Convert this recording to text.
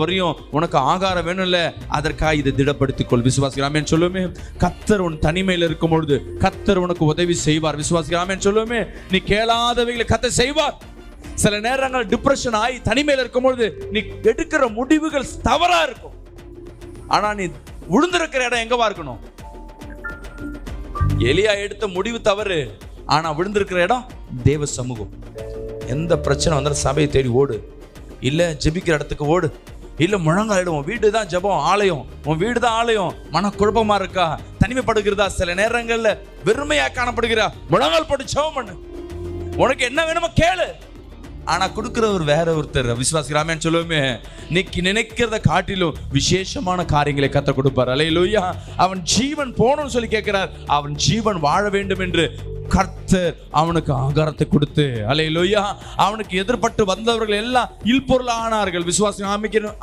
வரையும் உனக்கு ஆகாரம் வேணும்ல அதற்காக இதை திடப்படுத்திக் கொள் விசுவாசிக்கிறாமே சொல்லுமே. கத்தர் உன் தனிமையில் இருக்கும் பொழுது கத்தர் உனக்கு உதவி செய்வார். விசுவாசிக்கிறாமே சொல்லுமே. நீ கேளாதவைகளை கத்தர் செய்வார். சில நேரங்கள் டிப்ரெஷன் ஆகி தனிமையில் இருக்கும் பொழுது நீ எடுக்கிற முடிவுகள் தவறா இருக்கும். ஆனா நீ விழுந்திருக்கிற இடம் எங்கவா இருக்கணும்? எலியா எடுத்த முடிவு தவறு. ஆனா விழுந்திருக்கிற இடம் தேவ சமூகம். எந்த பிரச்சனை வந்தாலும் சபையை தேடி ஓடு. இல்ல ஜெபிக்கிற இடத்துக்கு ஓடு. இல்லை முழங்காலிடும் வீடு தான் ஜெபம் ஆலயம். உன் வீடு தான் ஆலயம். மனக்குழப்பமா இருக்கா? தனிமைப்படுகிறதா? சில நேரங்களில் வெறுமையா காணப்படுகிறா? முழங்கால் போட்டு ஜெபம் பண்ணு. உனக்கு என்ன வேணுமோ கேளு. ஆனா கொடுக்கிறவர் வேற ஒருத்தர். விசுவாசிக்கிறாமேன்னு சொல்லுவோமே. இன்னைக்கு நினைக்கிறத காட்டிலும் விசேஷமான காரியங்களை கத்த கொடுப்பார். அலையிலூயா. அவன் ஜீவன் போகணும்னு சொல்லி கேட்கிறார். அவன் ஜீவன் வாழ வேண்டும் என்று கர்த்தர் அவனுக்கு ஆகாரத்தை கொடுத்து அலையிலோயா அவனுக்கு எதிர்பட்டு வந்தவர்கள் எல்லாம் இல்பொருள் ஆனார்கள் விசுவாசி அமைக்கணும்